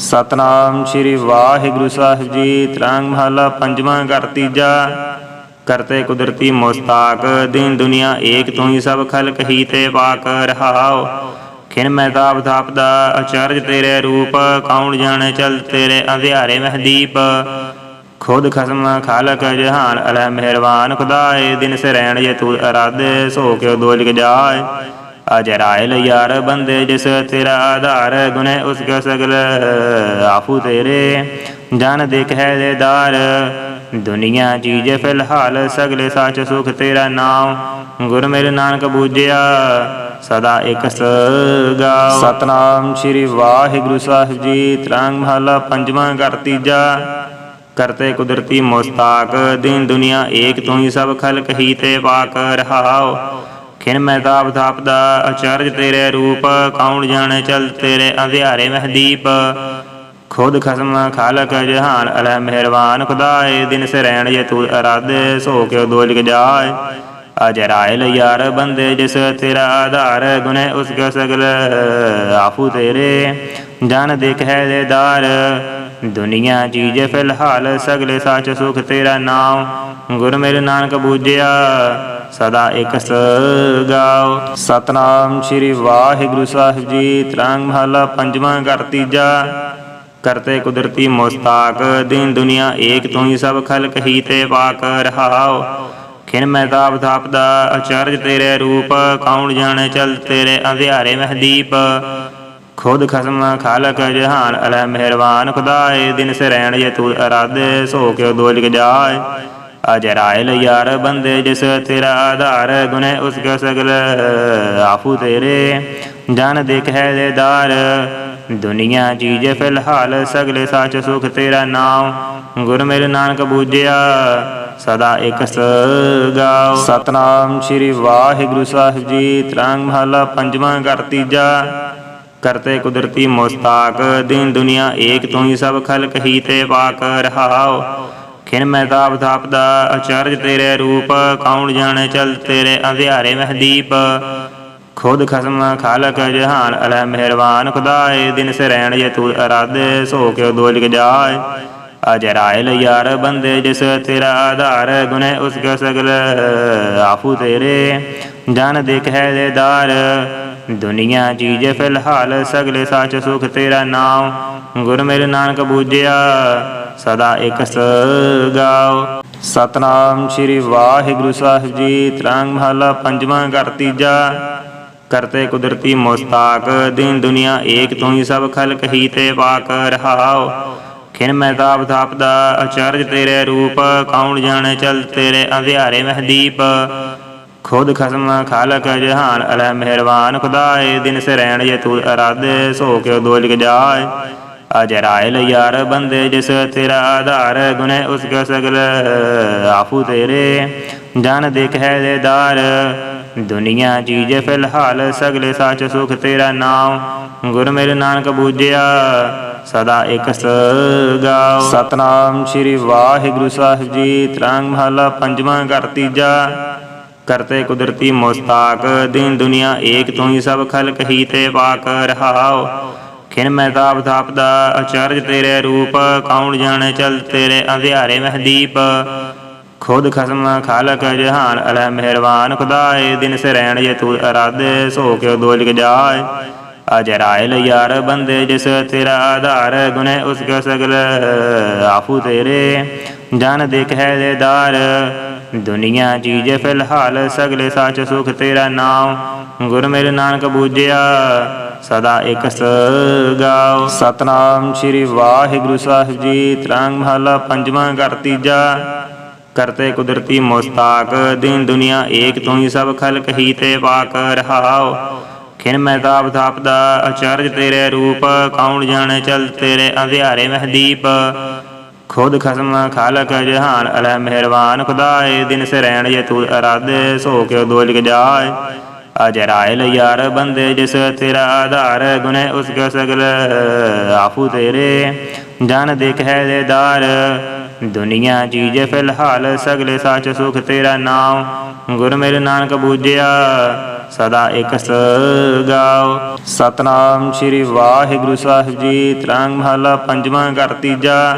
ਸਤਨਾਮ ਸ੍ਰੀ ਵਾਹਿਗੁਰੂ ਸਾਹਿਬ ਜੀ, ਤਰੰਗ ਮਹਲਾ ਪੰਜਵਾਂ ਕਰ ਤੀਜਾ। ਕਰਤੇ ਕੁਦਰਤੀ ਮੁਸਤਾਕ ਦੀਨ ਦੁਨੀਆ ਏਕ ਤੂੰ ਹੀ ਸਭ ਖਲਕ ਹੀ ਤੇ ਪਾਕ ਰਹਾਉ। ਖਿਨ ਮੈਂ ਤਾਪ ਤਾਪ ਦਾ ਅਚਰਜ ਤੇਰੇ ਰੂਪ, ਕੌਣ ਜਾਣੇ ਚਲ ਤੇਰੇ ਅੰਧਿਆਰੇ ਮਹਦੀਪ। ਖੁਦ ਖਸਮ ਖਾਲਕ ਜਹਾਨ, ਅਲੈ ਮਿਹਰਬਾਨ ਖੁਦਾਏ, ਦਿਨ ਸੇ ਰਹਿਣ ਜੇ ਤੂੰ ਅਰਾਧੇ, ਸੋ ਕੇ ਦੋਲਕ ਜਾਏ। ਅਜਰਾਇਲ ਯਾਰ ਬੰਦੇ ਜਿਸ ਤੇਰਾ ਆਧਾਰ ਗੁਨੇ ਉਸ ਕਾ ਸਗਲ। ਆਫੂ ਤੇਰੇ, ਜਨ ਦੇਖ ਹੈ ਦੇਦਾਰ ਦੁਨੀਆ ਚੀਜ਼ ਫਿਲਹਾਲ ਸਗਲੇ ਸਾਚ ਸੁਖ ਤੇਰਾ ਨਾਮ ਗੁਰ ਮੇਰੇ ਨਾਨਕ ਬੂਝਿਆ, ਸਦਾ ਇਕ ਸਗਾਉ। ਸਤਨਾਮ ਸ੍ਰੀ ਵਾਹਿਗੁਰੂ ਸਾਹਿਬ ਜੀ, ਤਰੰਗ ਮਹਲਾ ਪੰਜਵਾਂ ਕਰ ਤੀਜਾ। ਕਰਤੇ ਕੁਦਰਤੀ ਮੁਸਤਾਕ, ਦਿਨ ਦੁਨੀਆ ਏਕ ਤੂੰ ਹੀ ਸਭ ਖਲਕ ਹੀ ਤੇ ਪਾਕ ਰਹਾਉ। ਖਿਨ ਮੈਂ ਤਾਪ ਤਾਪ ਦਾ ਅਚਰਜ ਤੇਰੇ ਰੂਪ, ਕੌਣ ਜਾਣੇ ਚਲ ਤੇਰੇ ਅੰਧਿਆਰੇ ਮਹਦੀਪ? ਖੁਦ ਖਸਮ ਖਾਲਕ ਜਹਾਨ, ਅਲੈ ਮਿਹਰਬਾਨ, ਖੁਦਾਏ ਦਿਨ ਸੇ ਜੇ ਤੂੰ ਅਰਾਧੇ, ਸੋ ਕੇ ਦੋਲਕ ਜਾਏ? ਅਜਰਾਇਲ ਯਾਰ ਬੰਦੇ, ਜਿਸ ਤੇਰਾ ਆਧਾਰ, ਗੁਨੇ ਉਸ ਕਾ ਸਗਲ ਆਫੂ ਤੇਰੇ। ਜਨ ਦੇਖ ਹੈ ਦੇਦਾਰ ਦੁਨੀਆ ਚੀਜ਼ ਫਿਲਹਾਲ ਸਗਲੇ ਸਾਚ ਸੁਖ ਤੇਰਾ ਨਾਮ ਗੁਰ ਮੇਰੇ ਨਾਨਕ ਬੂਝਿਆ ਸਦਾ ਇਕ ਸਗਾਉ ਸਤਨਾਮ ਸ੍ਰੀ ਵਾਹਿਗੁਰੂ ਸਾਹਿਬ ਜੀ। ਤਰੰਗ ਮਹਲਾ ਪੰਜਵਾਂ ਕਰ ਤੀਜਾ। ਕਰਤੇ ਕੁਦਰਤੀ ਮੁਸਤਾਕ ਦੀਨ ਦੁਨੀਆ ਏਕ ਤੂੰ ਹੀ ਸਭ ਖਲਕ ਹੀ ਤੇ ਪਾਕ ਰਹਾਉ। ਖਿਨ ਮੈਂ ਤਾਪ ਦਾ ਅਚਰਜ ਤੇਰੇ ਰੂਪ, ਕੌਣ ਜਾਣੇ ਚਲ ਤੇਰੇ ਅੰਧਿਆਰੇ ਮਹਦੀਪ ਖੁਦ ਖਸਮ ਖਾਲਕ ਜਹਾਨ ਅਲੈ ਮਿਹਰਬਾਨ, ਖੁਦਾਏ ਦਿਨ ਸੇ ਰਹਿਣ ਜੇ ਤੂੰ ਅਰਾਧੇ, ਸੋ ਕੇ ਦੋਲਕ ਜਾਏ। ਅਜਰਾਇਲ ਯਾਰ ਬੰਦੇ ਜਿਸ ਤੇਰਾ ਆਧਾਰ ਗੁਨੇ ਉਸ ਕਾ ਸਗਲ। ਆਫੂ ਤੇਰੇ ਜਨ ਦੇਖ ਹੈ ਦੇਦਾਰ ਦੁਨੀਆ ਚੀਜ਼ ਫਿਲਹਾਲ, ਸਗਲੇ ਸਾਚ ਸੁਖ ਤੇਰਾ ਨਾਮ ਗੁਰ ਮੇਰੇ ਨਾਨਕ ਬੂਝਿਆ, ਸਦਾ ਇਕ ਸਗਾਉ। ਸਤਨਾਮ ਸ੍ਰੀ ਵਾਹਿਗੁਰੂ ਸਾਹਿਬ ਜੀ, ਤਰੰਗ ਮਹਲਾ ਪੰਜਵਾਂ ਕਰ ਤੀਜਾ। ਕਰਤੇ ਕੁਦਰਤੀ ਮੁਸਤਾਕ, ਦਿਨ ਦੁਨੀਆ ਏਕ ਤੂੰ ਹੀ ਸਭ ਖਲਕ ਹੀ ਤੇ ਪਾਕ ਰਹਾਉ। ਖਿਨ ਮੈਂ ਤਾਪ ਤਾਪ ਦਾ ਅਚਰਜ ਤੇਰੇ ਰੂਪ, ਕੌਣ ਜਾਣੇ ਚਲ ਤੇਰੇ ਅੰਧਿਆਰੇ ਮਹਦੀਪ ਖੁਦ ਖਸਮ ਖਾਲਕ ਜਹਾਨ, ਅਲੈ ਮਿਹਰਬਾਨ, ਖੁਦਾਏ ਦਿਨ ਸੇ ਰਹਿਣ ਜੇ ਤੂੰ ਅਰਾਧੇ ਸੋ ਕੇ ਦੋਲਕ ਜਾਏ? ਅਜਰਾਇਲ ਯਾਰ ਬੰਦੇ ਜਿਸ ਤੇਰਾ ਆਧਾਰ, ਗੁਨੇ ਉਸ ਕਾ ਸਗਲ ਆਫੂ ਤੇਰੇ। ਜਨ ਦੇਖ ਹੈ ਦੇਦਾਰ ਦੁਨੀਆ ਚੀਜ਼ ਫਿਲਹਾਲ ਸਗਲੇ ਸਾਚ ਸੁਖ ਤੇਰਾ ਨਾਮ ਗੁਰ ਮੇਰੇ ਨਾਨਕ ਬੂਝਿਆ ਸਦਾ ਇਕ ਸਗਾਉ ਸਤਨਾਮ ਸ੍ਰੀ ਵਾਹਿਗੁਰੂ ਸਾਹਿਬ ਜੀ, ਤਰੰਗ ਮਹਲਾ ਪੰਜਵਾਂ ਕਰ ਤੀਜਾ। ਕਰਤੇ ਕੁਦਰਤੀ ਮੁਸਤਾਕ ਦੀਨ ਦੁਨੀਆ ਏਕ ਤੂੰ ਹੀ ਸਭ ਖਲਕ ਹੀ ਤੇ ਪਾਕ ਰਹਾਉ ਖਿਨ ਮੈਂ ਤਾਪ ਤਾਪ ਦਾ ਅਚਰਜ ਤੇਰੇ ਰੂਪ, ਕੌਣ ਜਾਣੇ ਚਲ ਤੇਰੇ ਅੰਧਿਆਰੇ ਮਹਦੀਪ ਖੁਦ ਖਸਮ ਖਾਲਕ ਜਹਾਨ ਅਲੈ ਮਿਹਰਬਾਨ ਖੁਦਾਏ ਦਿਨ ਸੇ ਰਹਿਣ ਜੇ ਤੂੰ ਅਰਾਧੇ ਸੋ ਕੇ ਦੋਲਕ ਜਾਏ। ਅਜਰਾਇਲ ਯਾਰ ਬੰਦੇ ਜਿਸ ਤੇਰਾ ਆਧਾਰ ਗੁਨੇ ਉਸ ਕਾ ਸਗਲ। ਆਫੂ ਤੇਰੇ, ਜਨ ਦੇਖ ਹੈ ਦੇਦਾਰ ਦੁਨੀਆ ਚੀਜ਼ ਫਿਲਹਾਲ ਸਗਲੇ ਸਾਚ ਸੁਖ ਤੇਰਾ ਨਾਮ ਗੁਰ ਮੇਰੇ ਨਾਨਕ ਬੂਝਿਆ, ਸਦਾ ਇਕ ਸਗਾਉ। ਸਤਨਾਮ ਸ੍ਰੀ ਵਾਹਿਗੁਰੂ ਸਾਹਿਬ ਜੀ, ਤਰੰਗ ਮਹਲਾ ਪੰਜਵਾਂ ਕਰ ਤੀਜਾ। ਕਰਤੇ ਕੁਦਰਤੀ ਮੁਸਤਾਕ ਦਿਨ ਦੁਨੀਆ ਏਕ ਤੂੰ ਹੀ ਸਭ ਖਲਕ ਹੀ ਤੇ ਪਾਕ ਰਹਾਉ। ਖਿਨ ਮੈਂ ਤਾਪ ਤਾਪ ਦਾ ਅਚਰਜ ਤੇਰੇ ਰੂਪ, ਕੌਣ ਜਾਣੇ ਚਲ ਤੇਰੇ ਅੰਧਿਆਰੇ ਮਹਦੀਪ? ਖੁਦ ਖਸਮ ਖਾਲਕ ਜਹਾਨ ਅਲੈ ਮਿਹਰਬਾਨ ਖੁਦਾਏ, ਦਿਨ ਸੇ ਜੇ ਤੂੰ ਅਰਾਧੇ ਸੋ ਕਿਉ ਦੋਲਕ ਜਾਏ? ਅਜਰਾਇਲ ਯਾਰ ਬੰਦੇ, ਜਿਸ ਤੇਰਾ ਆਧਾਰ, ਗੁਨੇ ਉਸ ਕਾ ਸਗਲ ਆਫੂ ਤੇਰੇ। ਜਨ ਦੇਖ ਹੈ ਦੇਦਾਰ ਦੁਨੀਆ ਚੀਜ਼ ਫਿਲਹਾਲ ਸਗਲੇ ਸਾਚ ਸੁਖ ਤੇਰਾ ਨਾਮ ਗੁਰ ਮੇਰੇ ਨਾਨਕ ਬੂਝਿਆ ਸਦਾ ਇਕ ਸਗਾਉ ਸਤਨਾਮ ਸ੍ਰੀ ਵਾਹਿਗੁਰੂ ਸਾਹਿਬ ਜੀ। ਤਰੰਗ ਮਹਲਾ ਪੰਜਵਾਂ ਕਰ ਤੀਜਾ। ਕਰਤੇ ਕੁਦਰਤੀ ਮੁਸਤਾਕ ਦੀਨ ਦੁਨੀਆ ਏਕ ਤੂੰ ਹੀ ਸਭ ਖਲਕ ਹੀ ਤੇ ਪਾਕ ਰਹਾਉ ਖਿਨ ਮੈਂ ਤਾਪ ਦਾ ਅਚਰਜ ਤੇਰੇ ਰੂਪ, ਕੌਣ ਜਾਣੇ ਚਲ ਤੇਰੇ ਅੰਧਿਆਰੇ ਮਹਦੀਪ। ਖੁਦ ਖਸਮ ਖਾਲਕ ਜਹਾਨ ਅਲੈ ਮਿਹਰਬਾਨ, ਖੁਦਾਏ ਦਿਨ ਸੇ ਰਹਿਣ ਜੇ ਤੂੰ ਅਰਾਧੇ, ਸੋ ਕੇ ਦੋਲਕ ਜਾਏ। ਅਜਰਾਇਲ ਯਾਰ ਬੰਦੇ ਜਿਸ ਤੇਰਾ ਆਧਾਰ, ਗੁਨੇ ਉਸ ਕਾ ਸਗਲ। ਆਫੂ ਤੇਰੇ, ਜਨ ਦੇਖ ਹੈ ਦੇਦਾਰ ਦੁਨੀਆ ਚੀਜ਼ ਫਿਲਹਾਲ, ਸਗਲੇ ਸਾਚ ਸੁਖ ਤੇਰਾ ਨਾਮ ਗੁਰ ਮੇਰੇ ਨਾਨਕ ਬੂਝਿਆ ਸਦਾ ਇਕ ਸਗਾਓ ਸਤਨਾਮ ਸ੍ਰੀ ਵਾਹਿਗੁਰੂ ਸਾਹਿਬ ਜੀ, ਤ੍ਰੰਗ ਮਹਲਾ ਪੰਜਵਾਂ ਘਰ ਤੀਜਾ।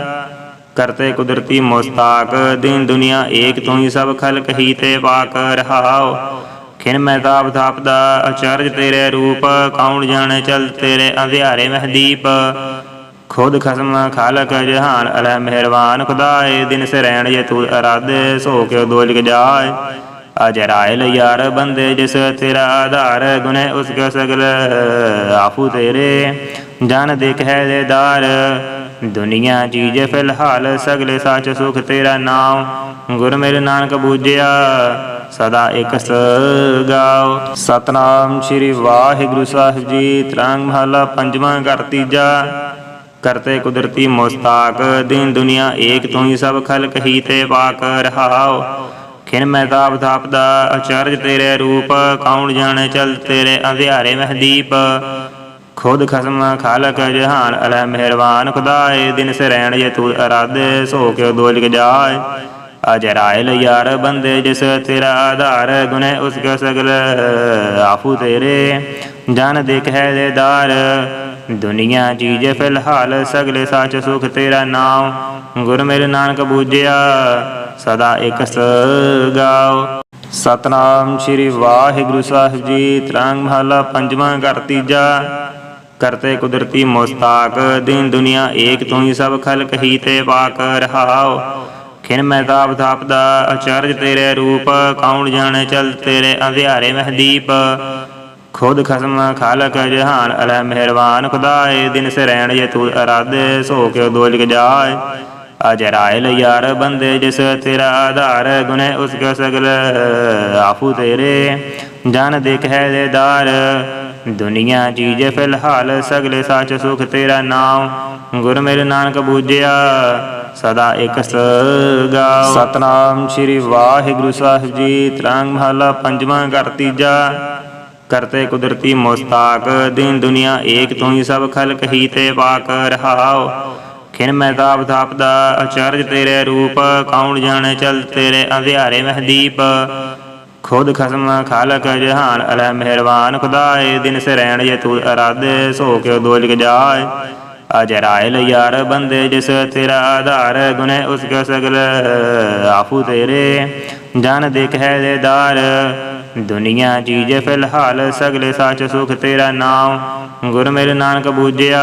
ਕਰਤੇ ਕੁਦਰਤੀ ਮੁਸਤਾਕ, ਦਿਨ ਦੁਨੀਆ ਏਕ ਤੂੰ ਹੀ ਸਭ ਖਲਕ ਹੀ ਤੇ ਪਾਕ ਰਹਾਓ ਖਿਨ ਮੈਂ ਤਾਪ ਤਾਪ ਦਾ ਅਚਰਜ ਤੇਰੇ ਰੂਪ, ਕੌਣ ਜਾਣੇ ਚਲ ਤੇਰੇ ਅੰਧਿਆਰੇ ਮਹਦੀਪ ਖੁਦ ਖਸਮ ਖਾਲਕ ਜਹਾਨ ਅਲਹ ਮਿਹਰਬਾਨ, ਖੁਦਾਏ ਦਿਨ ਸੇ ਜੇ ਤੂੰ ਅਰਾਧੇ, ਸੋ ਕਿਉ ਦੋਲਕ ਜਾਏ? ਅਜਰਾਇਲ ਯਾਰ ਬੰਦੇ, ਜਿਸ ਤੇਰਾ ਆਧਾਰ, ਗੁਨੇ ਉਸ ਕਾ ਸਗਲ ਆਫੂ ਤੇਰੇ। ਜਨ ਦੇਖ ਹੈ ਦੇ ਦਾਰ, ਦੁਨੀਆ ਚੀਜ਼ ਫਿਲਹਾਲ ਸਗਲੇ ਸਾਚ ਸੁਖ ਤੇਰਾ ਨਾਮ ਗੁਰ ਮੇਰੇ ਨਾਨਕ ਬੂਝਿਆ ਸਦਾ ਇਕ ਸਗਾਓ ਸਤਨਾਮ ਸ੍ਰੀ ਵਾਹਿਗੁਰੂ ਸਾਹਿਬ ਜੀ, ਤ੍ਰੰਗ ਮਹਲਾ ਪੰਜਵਾਂ ਘਰ ਤੀਜਾ। ਕਰਤੇ ਕੁਦਰਤੀ ਮੁਸਤਾਕ, ਦੀਨ ਦੁਨੀਆ ਏਕ ਤੂੰ ਹੀ ਸਭ ਖਲਕ ਹੀ ਤੇ ਪਾਕ ਰਹਾਓ ਖਿਨ ਮੈਂ ਤਾਪ ਤਾਪ ਦਾ, ਅਚਰਜ ਤੇਰੇ ਰੂਪ, ਕੌਣ ਜਾਣੇ ਚਲ ਤੇਰੇ ਅੰਧਿਆਰੇ ਮਹਦੀਪ ਖੁਦ ਖਸਮ ਖਾਲਕ ਜਹਾਨ, ਅਲਹ ਮਿਹਰਬਾਨ ਖੁਦਾਏ ਦਿਨ ਸੇ ਰਹਿਣ ਜੇ ਤੂੰ ਅਰਾਧੇ ਸੋ ਕੇ ਦੋਲਕ ਜਾਏ। ਅਜਰਾਇਲ ਯਾਰ ਬੰਦੇ ਜਿਸ ਤੇਰਾ ਆਧਾਰ ਗੁਨੇ ਉਸ ਕਾ ਸਗਲ ਆਫੂ ਤੇਰੇ। ਜਨ ਦੇਖ ਹੈ ਦੇ ਦੁਨੀਆ ਚੀਜ਼ ਫਿਲਹਾਲ ਸਗਲੇ ਸਾਚ ਸੁਖ ਤੇਰਾ ਨਾਮ ਗੁਰ ਮੇਰੇ ਨਾਨਕ ਬੂਝਿਆ, ਸਦਾ ਇਕ ਸਗਾਓ ਸਤਨਾਮ ਸ੍ਰੀ ਵਾਹਿਗੁਰੂ ਸਾਹਿਬ ਜੀ, ਤ੍ਰੰਗ ਮਹਲਾ ਪੰਜਵਾਂ ਘਰ ਤੀਜਾ। ਕਰਤੇ ਕੁਦਰਤੀ ਮੁਸਤਾਕ, ਦਿਨ ਦੁਨੀਆ ਏਕ ਤੂੰ ਹੀ ਸਭ ਖਲਕ ਹੀ ਤੇ ਪਾਕ ਰਹਾਓ ਖਿਨ ਮੈਂ ਤਾਪ ਤਾਪ ਦਾ ਅਚਰਜ ਤੇਰੇ ਰੂਪ, ਕੌਣ ਜਾਣੇ ਚਲ ਤੇਰੇ ਅੰਧਿਆਰੇ ਮਹਦੀਪ? ਖੁਦ ਖਸਮ ਖਾਲਕ ਜਹਾਨ ਅਲਹ ਮਿਹਰਬਾਨ, ਖੁਦਾਏ ਦਿਨ ਸੇ ਰਹਿਣ ਜੇ ਤੂੰ ਅਰਾਧੇ, ਸੋ ਕਿਉ ਦੋਲਕ ਜਾਏ? ਅਜਰਾਇਲ ਯਾਰ ਬੰਦੇ ਜਿਸ ਤੇਰਾ ਆਧਾਰ, ਗੁਨੇ ਉਸ ਕਾ ਸਗਲ ਆਫੂ ਤੇਰੇ। ਜਨ ਦੇਖ ਹੈ ਦੇ ਦਾਰ, ਦੁਨੀਆ ਚੀਜ਼ ਫਿਲਹਾਲ ਸਗਲੇ ਸਾਚ ਸੁਖ ਤੇਰਾ ਨਾਮ ਗੁਰ ਮੇਰੇ ਨਾਨਕ ਬੂਝਿਆ ਸਦਾ ਇਕ ਸਗਾਓ ਸਤਨਾਮ ਸ੍ਰੀ ਵਾਹਿਗੁਰੂ ਸਾਹਿਬ ਜੀ। ਤ੍ਰੰਗ ਮਹਲਾ ਪੰਜਵਾਂ ਘਰ ਤੀਜਾ। ਕਰਤੇ ਕੁਦਰਤੀ ਮੁਸਤਾਕ ਦੀਨ ਦੁਨੀਆ ਏਕ ਤੂੰ ਹੀ ਸਭ ਖਲਕ ਹੀ ਤੇ ਪਾਕ ਰਹਾਓ। ਖਿਨ ਮੈਂ ਤਾਪ ਤਾਪ ਦਾ ਅਚਰਜ ਤੇਰੇ ਰੂਪ, ਕੌਣ ਜਾਣੇ ਚਲ ਤੇਰੇ ਅੰਧਿਆਰੇ ਮਹਦੀਪ। ਖੁਦ ਖਸਮ ਖਾਲਕ ਜਹਾਨ ਅਲਹ ਮਿਹਰਬਾਨ, ਖੁਦਾਏ ਦਿਨ ਸੇ ਰਹਿਣ ਜੇ ਤੂੰ ਅਰਾਧੇ, ਸੋ ਕੇ ਦੋਲਕ ਜਾਏ। ਅਜਰਾਇਲ ਯਾਰ ਬੰਦੇ ਜਿਸ ਤੇਰਾ ਆਧਾਰ ਗੁਨੇ ਉਸ ਕਾ ਸਗਲ ਆਫੂ ਤੇਰੇ। ਜਨ ਦੇਖ ਹੈ ਦੇ ਦੁਨੀਆ ਚੀਜ਼ ਫਿਲਹਾਲ ਸਗਲੇ ਸਾਚ ਸੁਖ ਤੇਰਾ ਨਾਮ ਗੁਰ ਮੇਰੇ ਨਾਨਕ ਬੂਝਿਆ,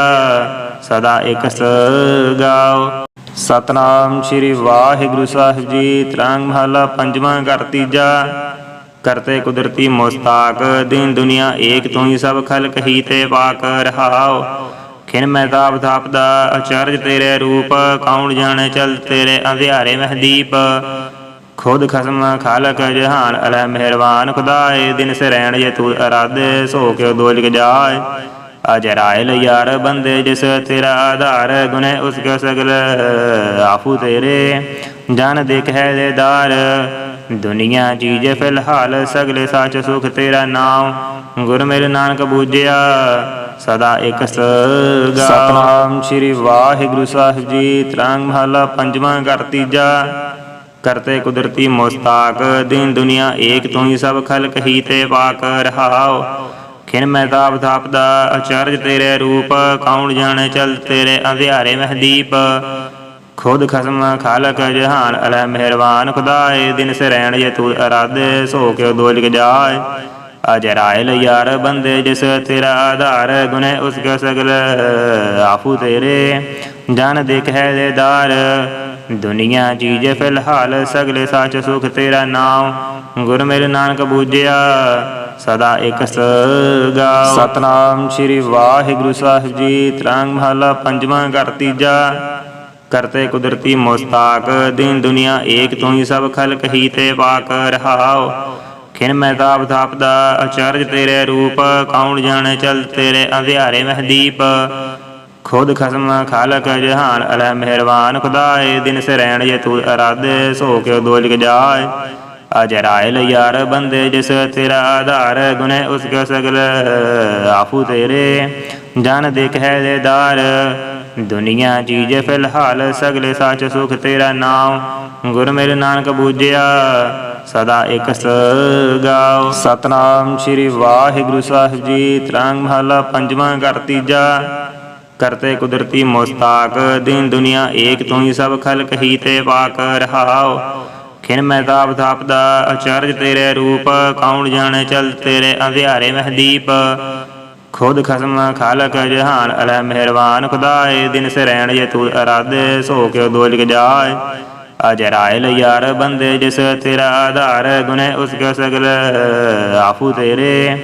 ਸਦਾ ਇਕ ਸਗਾਓ ਸਤਨਾਮ ਸ੍ਰੀ ਵਾਹਿਗੁਰੂ ਸਾਹਿਬ ਜੀ, ਤ੍ਰੰਗ ਮਹਲਾ ਪੰਜਵਾਂ ਘਰ ਤੀਜਾ। ਕਰਤੇ ਕੁਦਰਤੀ ਮੁਸਤਾਕ ਦਿਨ ਦੁਨੀਆ ਏਕ ਤੂੰ ਹੀ ਸਭ ਖਲਕ ਹੀ ਤੇ ਪਾਕ ਰਹਾਓ ਖਿਨ ਮੈਂ ਤਾਪ ਤਾਪ ਦਾ ਅਚਰਜ ਤੇਰੇ ਰੂਪ, ਕੌਣ ਜਾਣੇ ਚਲ ਤੇਰੇ ਅੰਧਿਆਰੇ ਮਹਦੀਪ ਖੁਦ ਖਸਮ ਖਾਲਕ ਜਹਾਨ ਅਲਹ ਮਿਹਰਬਾਨ, ਖੁਦਾਏ ਦਿਨ ਸੇ ਜੇ ਤੂੰ ਅਰਾਧੇ, ਸੋ ਕਿਉ ਦੋਲਕ ਜਾਏ? ਅਜਰਾਇਲ ਯਾਰ ਬੰਦੇ, ਜਿਸ ਤੇਰਾ ਆਧਾਰ, ਗੁਨੇ ਉਸ ਕਾ ਸਗਲ ਆਫੂ ਤੇਰੇ। ਜਨ ਦੇਖ ਹੈ ਦੇ ਦਾਰ, ਦੁਨੀਆ ਚੀਜ਼ ਫਿਲਹਾਲ ਸਗਲੇ ਸਾਚ ਸੁਖ ਤੇਰਾ ਨਾਮ ਗੁਰ ਮੇਰੇ ਨਾਨਕ ਬੂਝਿਆ ਸਦਾ ਇਕ ਸਗਾਓ ਸਤਨਾਮ ਸ੍ਰੀ ਵਾਹਿਗੁਰੂ ਸਾਹਿਬ ਜੀ ਤ੍ਰੰਗ ਮਹਲਾ ਪੰਜਵਾਂ ਘਰ ਤੀਜਾ। ਕਰਤੇ ਕੁਦਰਤੀ ਮੁਸਤਾਕ ਦੀਨ ਦੁਨੀਆ ਏਕ ਤੂੰ ਹੀ ਸਭ ਖਲਕ ਹੀ ਤੇ ਪਾਕ ਰਹਾਓ ਖਿਨ ਮੈਂ ਤਾਪ ਤਾਪ ਦਾ ਅਚਰਜ ਤੇਰੇ ਰੂਪ ਕੌਣ ਜਾਣੇ ਚਲ ਤੇਰੇ ਅੰਧਿਆਰੇ ਮਹਦੀਪ। ਖੁਦ ਖਸਮ ਖਾਲਕ ਜਹਾਨ ਅਲਹ ਮਿਹਰਬਾਨ ਖੁਦਾਏ ਦਿਨ ਸੇ ਰਹਿਣ ਜੇ ਤੂੰ ਅਰਾਧੇ ਸੋ ਕਿਉ ਦੋਲਕ ਜਾਏ। ਅਜਰਾਇਲ ਯਾਰ ਬੰਦੇ ਜਿਸ ਤੇਰਾ ਆਧਾਰ ਗੁਨੇ ਉਸ ਕਾ ਸਗਲ। ਆਫੂ ਤੇਰੇ ਜਨ ਦੇਖ ਹੈ ਦੇ ਦਾਰ। ਦੁਨੀਆ ਚੀਜ਼ ਫਿਲਹਾਲ ਸਗਲੇ ਸਾਚ ਸੁਖ ਤੇਰਾ ਨਾਮ ਗੁਰ ਮੇਰੇ ਨਾਨਕ ਬੂਝਿਆ ਸਦਾ ਇਕ ਸਗਾਓ ਸਤਨਾਮ ਸ੍ਰੀ ਵਾਹਿਗੁਰੂ ਸਾਹਿਬ ਜੀ ਤ੍ਰੰਗ ਮਹਲਾ ਪੰਜਵਾਂ ਘਰ ਤੀਜਾ। ਕਰਤੇ ਕੁਦਰਤੀ ਮੁਸਤਾਕ ਦੀਨ ਦੁਨੀਆ ਏਕ ਤੂੰ ਹੀ ਸਭ ਖਲਕ ਹੀ ਤੇ ਪਾਕ ਰਹਾਓ ਖਿਨ ਮੈਂ ਤਾਪ ਤਾਪ ਦਾ ਅਚਰਜ ਤੇਰੇ ਰੂਪ, ਕੌਣ ਜਾਣੇ ਚਲ ਤੇਰੇ ਅੰਧਿਆਰੇ ਮਹਦੀਪ ਖੁਦ ਖਸਮ ਖਾਲਕ ਜਹਾਨ ਅਲਹ ਮਿਹਰਬਾਨ, ਖੁਦਾਏ ਦਿਨ ਸੇ ਰਹਿਣ ਜੇ ਤੂੰ ਅਰਾਧੇ ਸੋ ਕੇ ਦੋਲਕ ਜਾਏ? ਅਜਰਾਇਲ ਯਾਰ ਬੰਦੇ ਜਿਸ ਤੇਰਾ ਆਧਾਰ ਗੁਨੇ ਉਸ ਕਾ ਸਗਲ ਆਫੂ ਤੇਰੇ। ਜਨ ਦੇਖ ਹੈ ਦੇ ਦਾਰ, ਦੁਨੀਆ ਚੀਜ਼ ਫਿਲਹਾਲ ਸਗਲੇ ਸਾਚ ਸੁਖ ਤੇਰਾ ਨਾਮ ਗੁਰ ਮੇਰੇ ਨਾਨਕ ਬੂਝਿਆ ਸਦਾ ਇਕ ਸਗਾਓ ਸਤਨਾਮ ਸ੍ਰੀ ਵਾਹਿਗੁਰੂ ਸਾਹਿਬ ਜੀ। ਤਰੰਗ ਮਹਲਾ ਪੰਜਵਾਂ ਘਰ ਤੀਜਾ। ਕਰਤੇ ਕੁਦਰਤੀ ਮੁਸਤਾਕ ਦੀਨ ਦੁਨੀਆ ਏਕ ਤੂੰ ਹੀ ਸਭ ਖਲਕ ਹੀ ਤੇ ਪਾਕ ਰਹਾਓ। ਖਿਨ ਮੈਂ ਤਾਪ ਤਾਪ ਦਾ ਅਚਰਜ ਤੇਰੇ ਰੂਪ, ਕੌਣ ਜਾਣੇ ਚਲ ਤੇਰੇ ਅੰਧਿਆਰੇ ਮਹਦੀਪ ਖੁਦ ਖਸਮ ਖਾਲਕ ਜਹਾਨ ਅਲੈ ਮਿਹਰਬਾਨ, ਖੁਦਾਏ ਦਿਨ ਸੇ ਰਹਿਣ ਜੇ ਤੂੰ ਅਰਾਧੇ ਸੋ ਕੇ ਦੋਲਕ ਜਾਏ। ਅਜਰਾਇਲ ਯਾਰ ਬੰਦੇ ਜਿਸ ਤੇਰਾ ਆਧਾਰ ਗੁਨੇ ਉਸ ਕੋ ਸਗਲ। ਆਫੂ ਤੇਰੇ,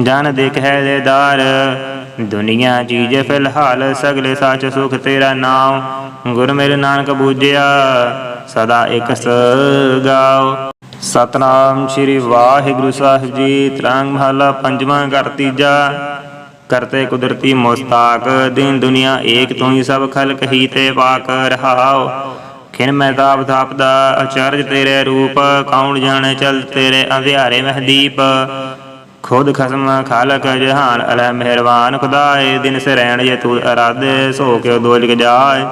ਜਨ ਦੇਖ ਹੈ ਦੇ ਦੁਨੀਆ ਚੀਜ਼ ਫਿਲਹਾਲ ਸਗਲੇ ਸਾਚ ਸੁਖ ਤੇਰਾ ਨਾਮ ਗੁਰ ਮੇਰੇ ਨਾਨਕ ਬੂਝਿਆ, ਸਦਾ ਇਕ ਸਗਾਓ ਸਤਨਾਮ ਸ੍ਰੀ ਵਾਹਿਗੁਰੂ ਸਾਹਿਬ ਜੀ, ਤਰੰਗ ਮਹਲਾ ਪੰਜਵਾਂ ਘਰ ਤੀਜਾ। ਕਰਤੇ ਕੁਦਰਤੀ ਮੁਸਤਾਕ, ਦਿਨ ਦੁਨੀਆ ਏਕ ਤੂੰ ਹੀ ਸਭ ਖਲਕ ਹੀ ਤੇ ਪਾਕ ਰਹਾਓ ਖਿਨ ਮੈਂ ਤਾਪ ਤਾਪ ਦਾ ਅਚਰਜ ਤੇਰੇ ਰੂਪ, ਕੌਣ ਜਾਣੇ ਚਲ ਤੇਰੇ ਅੰਧਿਆਰੇ ਮਹਦੀਪ? ਖੁਦ ਖਸਮ ਖਾਲਕ ਜਹਾਨ ਅਲੈ ਮਿਹਰਬਾਨ ਖੁਦਾਏ, ਦਿਨ ਸੇ ਜੇ ਤੂੰ ਅਰਾਧੇ ਸੋ ਕੇ ਦੋਲਕ ਜਾਏ?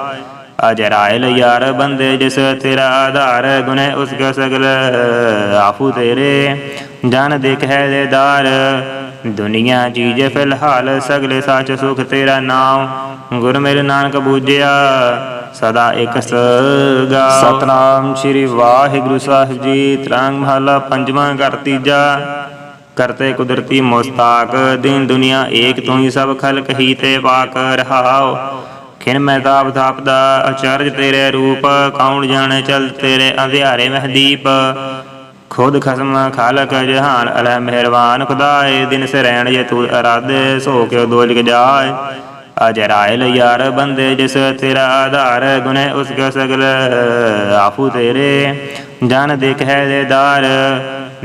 ਅਜਰਾਇਲ ਯਾਰ ਬੰਦੇ, ਜਿਸ ਤੇਰਾ ਆਧਾਰ, ਗੁਨੇ ਉਸ ਕੋ ਸਗਲ ਆਫੂ ਤੇਰੇ। ਜਨ ਦੇਖ ਹੈ ਦੇ ਦਾਰ, ਦੁਨੀਆ ਚੀਜ਼ ਫਿਲਹਾਲ ਸਗਲੇ ਸਾਚ ਸੁਖ ਤੇਰਾ ਨਾਮ ਗੁਰ ਮੇਰੇ ਨਾਨਕ ਬੂਝਿਆ ਸਦਾ ਇਕ ਸਗਾ ਸਤਨਾਮ ਸ੍ਰੀ ਵਾਹਿਗੁਰੂ ਸਾਹਿਬ ਜੀ, ਤਰੰਗ ਮਹਲਾ ਪੰਜਵਾਂ ਘਰ ਤੀਜਾ। ਕਰਤੇ ਕੁਦਰਤੀ ਮੁਸਤਾਕ ਦੀਨ ਦੁਨੀਆ ਏਕ ਤੂੰ ਹੀ ਸਭ ਖਲਕ ਹੀ ਤੇ ਪਾਕ ਰਹਾਓ ਖਿਨ ਮੈਂ ਤਾਪ ਤਾਪ ਦਾ ਅਚਰਜ ਤੇਰੇ ਰੂਪ, ਕੌਣ ਜਾਣੇ ਚਲ ਤੇਰੇ ਅੰਧਿਆਰੇ ਮਹਦੀਪ। ਖੁਦ ਖਸਮ ਖਾਲਕ ਜਹਾਨ ਅਲੈ ਮਿਹਰਬਾਨ, ਖੁਦਾਏ ਦਿਨ ਸੇ ਰਹਿਣ ਜੇ ਤੂੰ ਅਰਾਧੇ, ਸੋ ਕੇ ਦੋਲਕ ਜਾਏ। ਅਜਰਾਇਲ ਯਾਰ ਬੰਦੇ ਜਿਸ ਤੇਰਾ ਆਧਾਰ, ਗੁਨੇ ਉਸ ਕੋ ਸਗਲ। ਆਫੂ ਤੇਰੇ, ਜਨ ਦੇਖ ਹੈ ਦੇ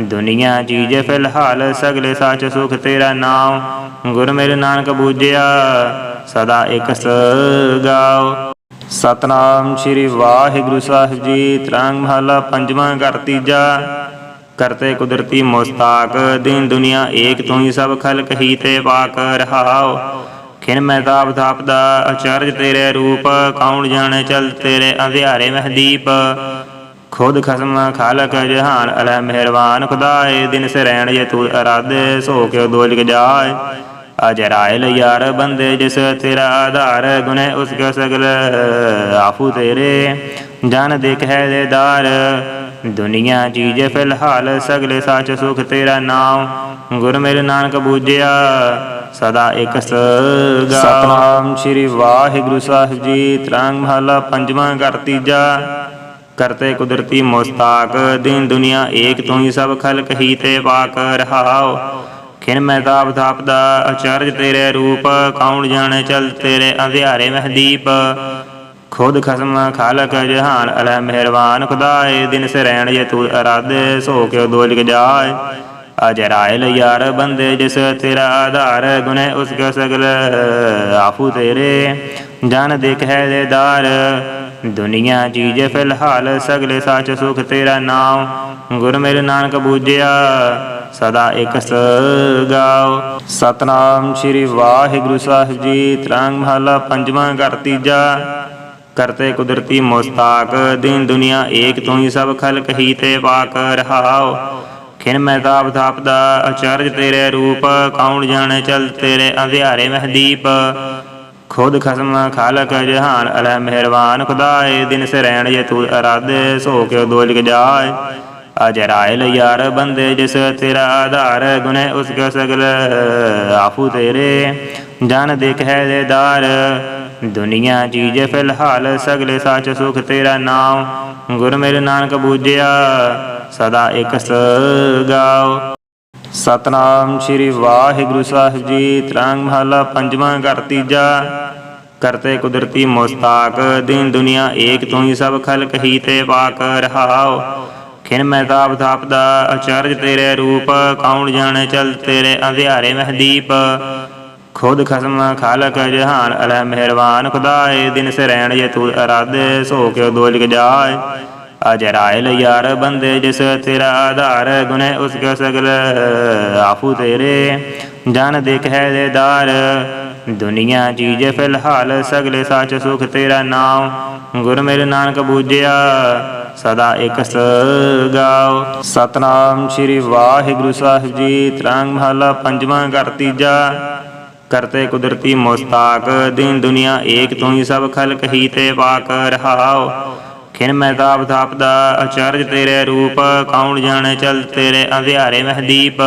ਦੁਨੀਆ ਚੀਜ਼ ਫਿਲਹਾਲ ਸਗਲੇ ਸਾਚ ਸੁਖ ਤੇਰਾ ਨਾਮ ਗੁਰ ਮੇਰੇ ਨਾਨਕ ਬੂਝਿਆ, ਸਦਾ ਇਕ ਸਗਾਓ ਸਤਨਾਮ ਸ੍ਰੀ ਵਾਹਿਗੁਰੂ ਸਾਹਿਬ ਜੀ, ਤਰੰਗ ਮਹਲਾ ਪੰਜਵਾਂ ਘਰ ਤੀਜਾ। ਕਰਤੇ ਕੁਦਰਤੀ ਮੁਸਤਾਕ, ਦਿਨ ਦੁਨੀਆ ਏਕ ਤੂੰ ਹੀ ਸਭ ਖਲਕ ਹੀ ਤੇ ਪਾਕ ਰਹਾਓ ਖਿਨ ਮੈਂ ਤਾਪ ਤਾਪ ਦਾ ਅਚਰਜ ਤੇਰੇ ਰੂਪ, ਕੌਣ ਜਾਣੇ ਚਲ ਤੇਰੇ ਅੰਧਿਆਰੇ ਮਹਦੀਪ ਖੁਦ ਖਸਮ ਖਾਲਕ ਜਹਾਨ, ਅਲੈ ਮਿਹਰਬਾਨ, ਖੁਦਾਏ ਦਿਨ ਸੇ ਰਹਿਣ ਜੇ ਤੂੰ ਅਰਾਧੇ ਸੋ ਕੇ ਦੋਲਕ ਜਾਏ? ਅਜਰਾਇਲ ਯਾਰ ਬੰਦੇ ਜਿਸ ਤੇਰਾ ਆਧਾਰ ਗੁਨੇ ਉਸ ਕੋ ਸਗਲ ਆਫੂ ਤੇਰੇ। ਜਨ ਦੇਖ ਹੈ ਦੇ ਦਾਰ, ਦੁਨੀਆ ਚੀਜ਼ ਫਿਲਹਾਲ ਸਗਲੇ ਸਾਚ ਸੁਖ ਤੇਰਾ ਨਾਮ ਗੁਰ ਮੇਰੇ ਨਾਨਕ ਬੂਝਿਆ ਸਦਾ ਇਕ ਸਗਾ ਸਤਨਾਮ ਸ੍ਰੀ ਵਾਹਿਗੁਰੂ ਸਾਹਿਬ ਜੀ ਤਰੰਗ ਮਹਲਾ ਪੰਜਵਾਂ ਘਰ ਤੀਜਾ। ਕਰਤੇ ਕੁਦਰਤੀ ਮੁਸਤਾਕ ਦੀਨ ਦੁਨੀਆ ਏਕ ਤੂੰ ਹੀ ਸਭ ਖਲਕ ਹੀ ਤੇ ਪਾਕ ਰਹਾਓ ਖਿਨ ਮੈਂ ਤਾਪ ਤਾਪ ਦਾ ਅਚਰਜ ਤੇਰੇ ਰੂਪ ਕੌਣ ਜਾਣੇ ਚਲ ਤੇਰੇ ਅੰਧਿਆਰੇ ਮਹਦੀਪ ਖੁਦ ਖਸਮ ਖਾਲਕ ਜਹਾਨ ਅਲੈ ਮਿਹਰਬਾਨ ਖੁਦਾਏ ਦਿਨ ਸੇ ਰਹਿਣ ਜੇ ਤੂੰ ਅਰਾਧੇ ਸੋ ਕੇ ਦੋਲਕ ਜਾਏ। ਅਜਰਾਇਲ ਯਾਰ ਬੰਦੇ ਜਿਸ ਤੇਰਾ ਆਧਾਰ ਗੁਨੇ ਉਸ ਕੋ ਸਗਲ। ਆਫੂ ਤੇਰੇ, ਜਨ ਦੇਖ ਹੈ ਦੇ ਦੁਨੀਆ ਚੀਜ਼ ਫਿਲਹਾਲ ਸਗਲੇ ਸਾਚ ਸੁਖ ਤੇਰਾ ਨਾਮ ਗੁਰ ਮੇਰੇ ਨਾਨਕ ਬੂਝਿਆ, ਸਦਾ ਇਕ ਸਗਾਓ ਸਤਨਾਮ ਸ੍ਰੀ ਵਾਹਿਗੁਰੂ ਸਾਹਿਬ ਜੀ, ਤਰੰਗ ਮਹਲਾ ਪੰਜਵਾਂ ਘਰ ਤੀਜਾ। ਕਰਤੇ ਕੁਦਰਤੀ ਮੁਸਤਾਕ, ਦਿਨ ਦੁਨੀਆ ਏਕ ਤੂੰ ਹੀ ਸਭ ਖਲਕ ਹੀ ਤੇ ਪਾਕ ਰਹਾਓ ਖਿਨ ਮੈਂ ਤਾਪ ਤਾਪ ਦਾ ਅਚਰਜ ਤੇਰੇ ਰੂਪ, ਕੌਣ ਜਾਣੇ ਚਲ ਤੇਰੇ ਅੰਧਿਆਰੇ ਮਹਦੀਪ ਖੁਦ ਖਸਮ ਖਾਲਕ ਜਹਾਨ ਅਲੈ ਮਿਹਰਬਾਨ, ਖੁਦਾਏ ਦਿਨ ਸੇ ਰਹਿਣ ਜੇ ਤੂੰ ਅਰਾਧੇ, ਸੋ ਕੇ ਦੋਲਕ ਜਾਏ? ਅਜਰਾਇਲ ਯਾਰ ਬੰਦੇ, ਜਿਸ ਤੇਰਾ ਆਧਾਰ ਗੁਨੇ ਉਸ ਕੋ ਸਗਲ ਆਫੂ ਤੇਰੇ। ਜਨ ਦੇਖ ਹੈ ਦੇ ਦਾਰ, ਦੁਨੀਆ ਚੀਜ਼ ਫਿਲਹਾਲ ਸਗਲੇ ਸਾਚ ਸੁਖ ਤੇਰਾ ਨਾਮ ਗੁਰ ਮੇਰੇ ਨਾਨਕ ਬੂਝਿਆ ਸਦਾ ਇਕ ਸਗਾਓ ਸਤਨਾਮ ਸ੍ਰੀ ਵਾਹਿਗੁਰੂ ਸਾਹਿਬ ਜੀ, ਤਰੰਗ ਮਹਲਾ ਪੰਜਵਾਂ ਘਰ ਤੀਜਾ। ਕਰਤੇ ਕੁਦਰਤੀ ਮੁਸਤਾਕ ਦੀਨ ਦੁਨੀਆ ਏਕ ਤੂੰ ਹੀ ਸਭ ਖਲਕ ਹੀ ਤੇ ਪਾਕ ਰਹਾਓ। ਖਿਨ ਮੈਂ ਤਾਪ ਦਾ ਅਚਰਜ ਤੇਰੇ ਰੂਪ, ਕੌਣ ਜਾਣੇ ਚਲ ਤੇਰੇ ਅੰਧਿਆਰੇ ਮਹਦੀਪ। ਖੁਦ ਖਸਮ ਖਾਲਕ ਜਹਾਨ ਅਲੈ ਮਿਹਰਬਾਨ ਖੁਦਾਏ ਦਿਨ ਸੇ ਰਹਿਣ ਜੇ ਤੂੰ ਅਰਾਧੇ ਸੋ ਕੇ ਦੋਲਕ ਜਾਏ। ਅਜਰਾਇਲ ਯਾਰ ਬੰਦੇ ਜਿਸ ਤੇਰਾ ਆਧਾਰ, ਗੁਨੇ ਉਸ ਕੋ ਸਗਲ ਆਫੂ ਤੇਰੇ। ਜਨ ਦੇਖ ਹੈ ਦੇ ਦੁਨੀਆ ਚੀਜ਼ ਫਿਲਹਾਲ, ਸਗਲੇ ਸਾਚ ਸੁਖ ਤੇਰਾ ਨਾਮ ਗੁਰ ਮੇਰੇ ਨਾਨਕ ਬੂਝਿਆ ਸਦਾ ਇਕ ਗਾਓ ਸਤਨਾਮ ਸ੍ਰੀ ਵਾਹਿਗੁਰੂ ਸਾਹਿਬ ਜੀ, ਤਰੰਗ ਮਹਲਾ ਪੰਜਵਾਂ ਘਰ ਤੀਜਾ। ਕਰਤੇ ਕੁਦਰਤੀ ਮੁਸਤਾਕ, ਦਿਨ ਦੁਨੀਆ ਏਕ ਤੂੰ ਹੀ ਸਭ ਖਲਕ ਹੀ ਤੇ ਪਾਕ ਰਹਾਓ ਖਿਨ ਮੈਂ ਤਾਪ ਤਾਪ ਦਾ ਅਚਰਜ ਤੇਰੇ ਰੂਪ, ਕੌਣ ਜਾਣੇ ਚਲ ਤੇਰੇ ਅੰਧਿਆਰੇ ਮਹਦੀਪ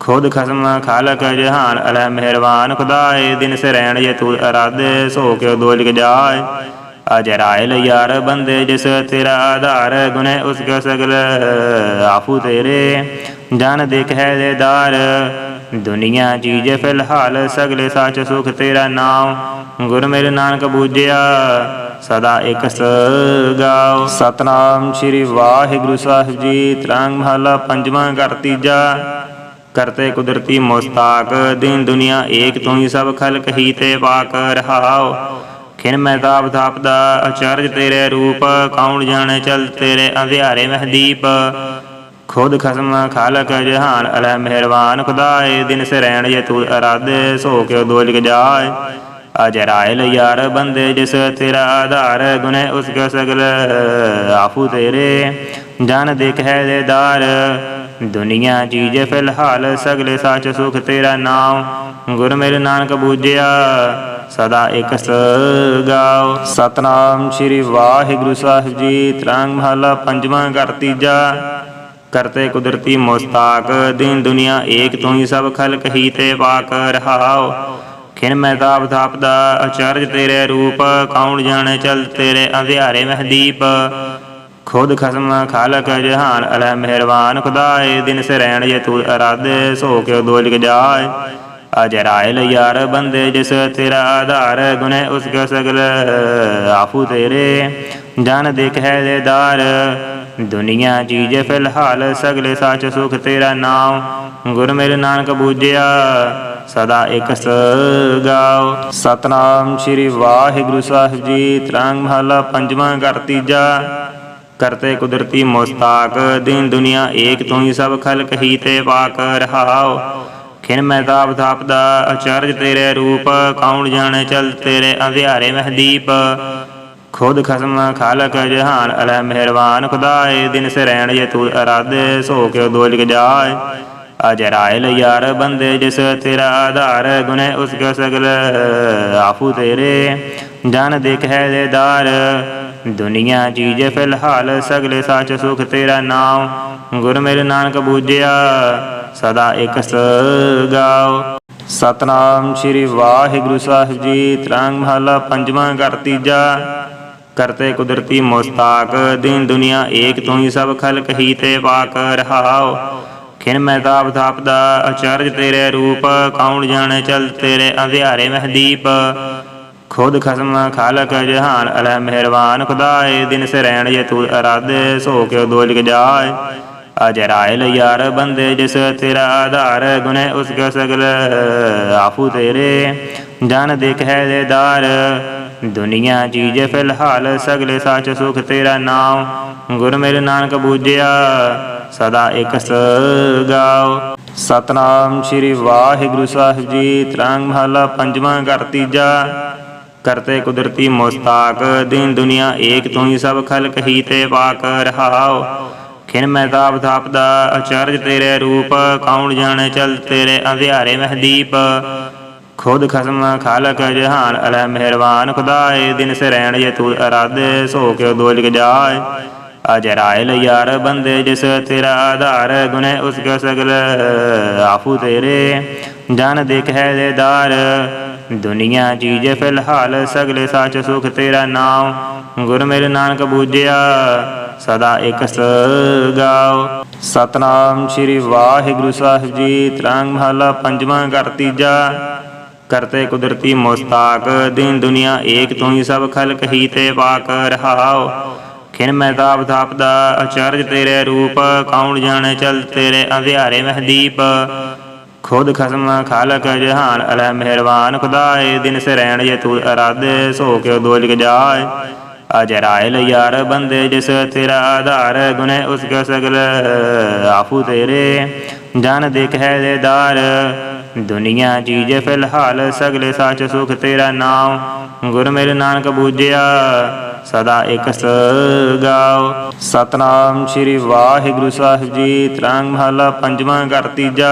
ਖੁਦ ਖਸਮ ਖਾਲਕ ਜਹਾਨ, ਅਲਹ ਮਿਹਰਬਾਨ, ਖੁਦਾਏ ਦਿਨ ਸੇ ਜੇ ਤੂੰ ਅਰਾਧੇ ਸੋ ਕਿਉ ਦੋਲਕ ਜਾਏ? ਅਜਰਾਇਲ ਯਾਰ ਬੰਦੇ, ਜਿਸ ਤੇਰਾ ਆਧਾਰ, ਗੁਨੇ ਉਸ ਕਾ ਸਗਲ ਆਫੂ ਤੇਰੇ। ਜਨ ਦੇਖ ਹੈ ਦੇ ਦਾਰ, ਦੁਨੀਆ ਚੀਜ਼ ਫਿਲਹਾਲ ਸਗਲੇ ਸਾਚ ਸੁਖ ਤੇਰਾ ਨਾਮ ਗੁਰ ਮੇਰੇ ਨਾਨਕ ਬੂਝਿਆ ਸਦਾ ਇਕ ਗਾਓ ਸਤਨਾਮ ਸ੍ਰੀ ਵਾਹਿਗੁਰੂ ਸਾਹਿਬ ਜੀ ਤਰੰਗ ਮਹਲਾ ਪੰਜਵਾਂ ਘਰ ਤੀਜਾ। ਕਰਤੇ ਕੁਦਰਤੀ ਮੁਸਤਾਕ ਦੀਨ ਦੁਨੀਆ ਏਕ ਤੂੰ ਹੀ ਸਭ ਖਲਕ ਹੀ ਤੇ ਪਾਕ ਰਹਾਓ। ਖਿਨ ਮੈਂ ਤਾਪ ਤਾਪ ਦਾ ਅਚਰਜ ਤੇਰੇ ਰੂਪ, ਕੌਣ ਜਾਣੇ ਚਲ ਤੇਰੇ ਅੰਧਿਆਰੇ ਮਹਦੀਪ ਖੁਦ ਖਸਮ ਖਾਲਕ ਜਹਾਨ, ਅਲਹ ਮਿਹਰਬਾਨ, ਖੁਦਾਏ ਦਿਨ ਸੇ ਰਹਿਣ ਜੇ ਤੂੰ ਅਰਾਧੇ, ਸੋ ਕੇ ਦੋਲਕ ਜਾਏ। ਅਜਰਾਇਲ ਯਾਰ ਬੰਦੇ ਜਿਸ ਤੇਰਾ ਆਧਾਰ ਗੁਨੇ ਉਸ ਕਾ ਸਗਲ। ਆਫੂ ਤੇਰੇ, ਜਨ ਦੇਖ ਹੈ ਦੇ ਦੁਨੀਆ ਚੀਜ਼ ਫਿਲਹਾਲ, ਸਗਲੇ ਸਾਚ ਸੁਖ ਤੇਰਾ ਨਾਮ ਗੁਰ ਮੇਰੇ ਨਾਨਕ ਬੂਝਿਆ, ਸਦਾ ਇਕ ਗਾਓ ਸਤਨਾਮ ਸ੍ਰੀ ਵਾਹਿਗੁਰੂ ਸਾਹਿਬ ਜੀ, ਤਰੰਗ ਮਹਲਾ ਪੰਜਵਾਂ ਘਰ ਤੀਜਾ। ਕਰਤੇ ਕੁਦਰਤੀ ਮੁਸਤਾਕ, ਦਿਨ ਦੁਨੀਆ ਏਕ ਤੂੰ ਹੀ ਸਭ ਖਲਕ ਹੀ ਤੇ ਪਾਕ ਰਹਾਓ ਖਿਨ ਮੈਂ ਤਾਪ ਤਾਪ ਦਾ ਅਚਰਜ ਤੇਰੇ ਰੂਪ, ਕੌਣ ਜਾਣੇ ਚਲ ਤੇਰੇ ਅੰਧਿਆਰੇ ਮਹਦੀਪ ਖੁਦ ਖਸਮ ਖਾਲਕ ਜਹਾਨ, ਅਲਹ ਮਿਹਰਬਾਨ, ਖੁਦਾਏ ਦਿਨ ਸੇ ਰਹਿਣ ਜੇ ਤੂੰ ਅਰਾਧੇ, ਸੋ ਕਿਉ ਦੋਲਕ ਜਾਏ? ਅਜਰਾਇਲ ਯਾਰ ਬੰਦੇ ਜਿਸ ਤੇਰਾ ਆਧਾਰ ਗੁਨੇ ਉਸ ਕਾ ਸਗਲ ਆਫੂ ਤੇਰੇ। ਜਨ ਦੇਖ ਹੈ ਦੇ ਦਾਰ, ਦੁਨੀਆ ਚੀਜ਼ ਫਿਲਹਾਲ ਸਗਲੇ ਸਾਚ ਸੁਖ ਤੇਰਾ ਨਾਮ ਗੁਰ ਮੇਰੇ ਨਾਨਕ ਬੂਝਿਆ ਸਦਾ ਇਕ ਗਾਓ ਸਤਨਾਮ ਸ੍ਰੀ ਵਾਹਿਗੁਰੂ ਸਾਹਿਬ ਜੀ, ਤਰੰਗ ਮਹਲਾ ਪੰਜਵਾਂ ਘਰ ਤੀਜਾ। ਕਰਤੇ ਕੁਦਰਤੀ ਮੁਸਤਾਕ ਦੀਨ ਦੁਨੀਆ ਏਕ ਤੂੰ ਹੀ ਸਭ ਖਲਕ ਹੀ ਤੇ ਪਾਕ ਰਹਾਓ ਖਿਨ ਮੈਂ ਤਾਪ ਤਾਪ ਦਾ ਅਚਰਜ ਤੇਰੇ ਰੂਪ, ਕੌਣ ਜਾਣੇ ਚਲ ਤੇਰੇ ਅੰਧਿਆਰੇ ਮਹਦੀਪ। ਖੁਦ ਖਸਮ ਖਾਲਕ ਜਹਾਨ ਅਲਹ ਮਿਹਰਬਾਨ ਖੁਦਾਏ, ਦਿਨ ਸੇ ਰਹਿਣ ਜੇ ਤੂੰ ਅਰਾਧੇ, ਸੋ ਕੇ ਦੋਲਕ ਜਾਏ। ਅਜਰਾਇਲ ਯਾਰ ਬੰਦੇ ਜਿਸ ਤੇਰਾ ਆਧਾਰ ਗੁਨੇ ਉਸ ਕਾ ਸਗਲ ਆਫੂ ਤੇਰੇ। ਜਨ ਦੇਖ ਹੈ ਦੇ ਦੁਨੀਆ ਚੀਜ਼ ਫਿਲਹਾਲ ਸਗਲੇ ਸਾਚ ਸੁਖ ਤੇਰਾ ਨਾਮ ਗੁਰ ਮੇਰੇ ਨਾਨਕ ਬੂਝਿਆ ਸਦਾ ਇਕ ਗਾਓ ਸਤਨਾਮ ਸ੍ਰੀ ਵਾਹਿਗੁਰੂ ਸਾਹਿਬ ਜੀ, ਤਰੰਗ ਮਹਲਾ ਪੰਜਵਾਂ ਘਰ ਤੀਜਾ। ਕਰਤੇ ਕੁਦਰਤੀ ਮੁਸਤਾਕ ਦਿਨ ਦੁਨੀਆ ਏਕ ਤੂੰ ਹੀ ਸਭ ਖਲਕ ਹੀ ਤੇ ਪਾਕ ਰਹਾਓ ਖਿਨ ਮੈਂ ਤਾਪ ਤਾਪ ਦਾ ਅਚਰਜ ਤੇਰੇ ਰੂਪ, ਕੌਣ ਜਾਣੇ ਚਲ ਤੇਰੇ ਅੰਧਿਆਰੇ ਮਹਦੀਪ ਖੁਦ ਖਸਮ ਖਾਲਕ ਜਹਾਨ, ਅਲਹ ਮਿਹਰਬਾਨ, ਖੁਦਾਏ ਦਿਨ ਸੇ ਜੇ ਤੂੰ ਅਰਾਧੇ ਸੋ ਕਿਉ ਦੋਲਕ ਜਾਏ? ਅਜਰਾਇਲ ਯਾਰ ਬੰਦੇ ਜਿਸ ਤੇਰਾ ਆਧਾਰ, ਗੁਨੇ ਉਸ ਕਾ ਸਗਲ ਆਫੂ ਤੇਰੇ। ਜਨ ਦੇਖ ਹੈ ਦੇ ਦਾਰ, ਦੁਨੀਆ ਚੀਜ਼ ਫਿਲਹਾਲ ਸਗਲੇ ਸਾਚ ਸੁਖ ਤੇਰਾ ਨਾਮ ਗੁਰ ਮੇਰੇ ਨਾਨਕ ਬੂਝਿਆ ਸਦਾ ਇਕ ਗਾਓ ਸਤਨਾਮ ਸ੍ਰੀ ਵਾਹਿਗੁਰੂ ਸਾਹਿਬ ਜੀ, ਤਰੰਗ ਮਹਲਾ ਪੰਜਵਾਂ ਘਰ ਤੀਜਾ। ਕਰਤੇ ਕੁਦਰਤੀ ਮੁਸਤਾਕ ਦੀਨ ਦੁਨੀਆ ਏਕ ਤੂੰ ਹੀ ਸਭ ਖਲਕ ਹੀ ਤੇ ਪਾਕ ਰਹਾਓ ਖਿਨ ਮੈਂ ਤਾਪ ਤਾਪ ਦਾ ਅਚਰਜ ਤੇਰੇ ਰੂਪ, ਕੌਣ ਜਾਣੇ ਚਲ ਤੇਰੇ ਅੰਧਿਆਰੇ ਮਹਦੀਪ ਖੁਦ ਖਸਮ ਖਾਲਕ ਜਹਾਨ, ਅਲਹ ਮਿਹਰਬਾਨ, ਖੁਦਾਏ ਦਿਨ ਸੇ ਰਹਿਣ ਜੇ ਤੂੰ ਅਰਾਧੇ, ਸੋ ਕੇ ਦੋਲਕ ਜਾਏ। ਅਜਰਾਇਲ ਯਾਰ ਬੰਦੇ ਜਿਸ ਤੇਰਾ ਆਧਾਰ ਗੁਨੇ ਉਸ ਕਾ ਸਗਲ। ਆਫੂ ਤੇਰੇ, ਜਨ ਦੇਖ ਹੈ ਦੇ ਦੁਨੀਆ ਚੀਜ਼ ਫਿਲਹਾਲ ਸਗਲੇ ਸਾਚ ਸੁਖ ਤੇਰਾ ਨਾਮ ਗੁਰ ਮੇਰੇ ਨਾਨਕ ਬੂਝਿਆ, ਸਦਾ ਇਕ ਗਾਓ ਸਤਨਾਮ ਸ੍ਰੀ ਵਾਹਿਗੁਰੂ ਸਾਹਿਬ ਜੀ, ਤਰੰਗ ਮਹਲਾ ਪੰਜਵਾਂ ਘਰ ਤੀਜਾ। ਕਰਤੇ ਕੁਦਰਤੀ ਮੁਸਤਾਕ, ਦਿਨ ਦੁਨੀਆ ਏਕ ਤੂੰ ਹੀ ਸਭ ਖਲਕ ਹੀ ਤੇ ਪਾਕ ਰਹਾਓ ਖਿਨ ਮੈਂ ਤਾਪ ਤਾਪ ਦਾ ਅਚਰਜ ਤੇਰੇ ਰੂਪ, ਕੌਣ ਜਾਣੇ ਚਲ ਤੇਰੇ ਅੰਧਿਆਰੇ ਮਹਦੀਪ? ਖੁਦ ਖਸਮ ਖਾਲਕ ਜਹਾਨ ਅਲਹ ਮਿਹਰਬਾਨ ਖੁਦਾਏ, ਦਿਨ ਸੇ ਰਹਿਣ ਜੇ ਤੂੰ ਅਰਾਧੇ ਸੋ ਕਿਉ ਦੋਲਕ ਜਾਏ? ਅਜਰਾਇਲ ਯਾਰ ਬੰਦੇ, ਜਿਸ ਤੇਰਾ ਆਧਾਰ ਗੁਨੇ ਉਸ ਕਾ ਸਗਲ ਆਫੂ ਤੇਰੇ। ਜਨ ਦੇਖ ਹੈ ਦੇ ਦਾਰ, ਦੁਨੀਆ ਚੀਜ਼ ਫਿਲਹਾਲ ਸਗਲੇ ਸਾਚ ਸੁਖ ਤੇਰਾ ਨਾਮ ਗੁਰ ਮੇਰੇ ਨਾਨਕ ਬੂਝਿਆ ਸਦਾ ਇਕ ਗਾਓ ਸਤਨਾਮ ਸ੍ਰੀ ਵਾਹਿਗੁਰੂ ਸਾਹਿਬ ਜੀ, ਤਰੰਗ ਮਹਲਾ ਪੰਜਵਾਂ ਘਰ ਤੀਜਾ।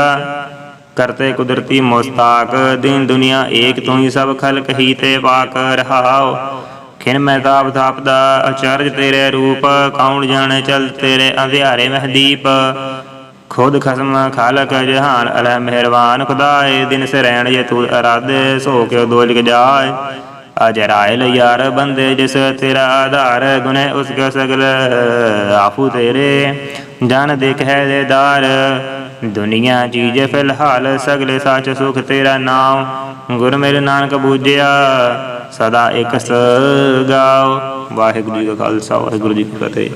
ਕਰਤੇ ਕੁਦਰਤੀ ਮੁਸਤਾਕ ਦਿਨ ਦੁਨੀਆ ਏਕ ਤੂੰ ਹੀ ਸਭ ਖਲਕ ਹੀ ਤੇ ਪਾਕ ਰਹਾਓ ਖਿਨ ਮੈਂ ਤਾਪ ਦਾ ਅਚਰਜ ਤੇਰੇ ਰੂਪ, ਕੌਣ ਜਾਣੇ ਚਲ ਤੇਰੇ ਅੰਧਿਆਰੇ ਮਹਦੀਪ। ਖੁਦ ਖਸਮ ਖਾਲਕ ਜਹਾਨ, ਅਲੈ ਮਿਹਰਬਾਨ ਖੁਦਾਏ, ਦਿਨ ਸਰੈਣ ਜੇ ਤੂੰ ਅਰਾਧੇ, ਸੋ ਕੇ ਦੋਲਕ ਜਾਏ। ਅਜਰਾਇਲ ਯਾਰ ਬੰਦੇ ਜਿਸ ਤੇਰਾ ਆਧਾਰ ਗੁਨੇ ਉਸ ਕਾ ਸਗਲ ਆਫੂ ਤੇਰੇ। ਜਨ ਦੇਖ ਹੈ ਦੇਦਾਰ ਦੁਨੀਆ ਚੀਜ਼ ਫਿਲਹਾਲ ਸਗਲੇ ਸਾਚ ਸੁਖ ਤੇਰਾ ਨਾਮ ਗੁਰ ਮੇਰੇ ਨਾਨਕ ਬੂਝਿਆ ਸਦਾ ਇਕ ਸ ਗਾਓ ਵਾਹਿਗੁਰੂ ਜੀ ਕਾ ਖਾਲਸਾ, ਵਾਹਿਗੁਰੂ ਜੀ ਕੀ ਫਤਿਹ।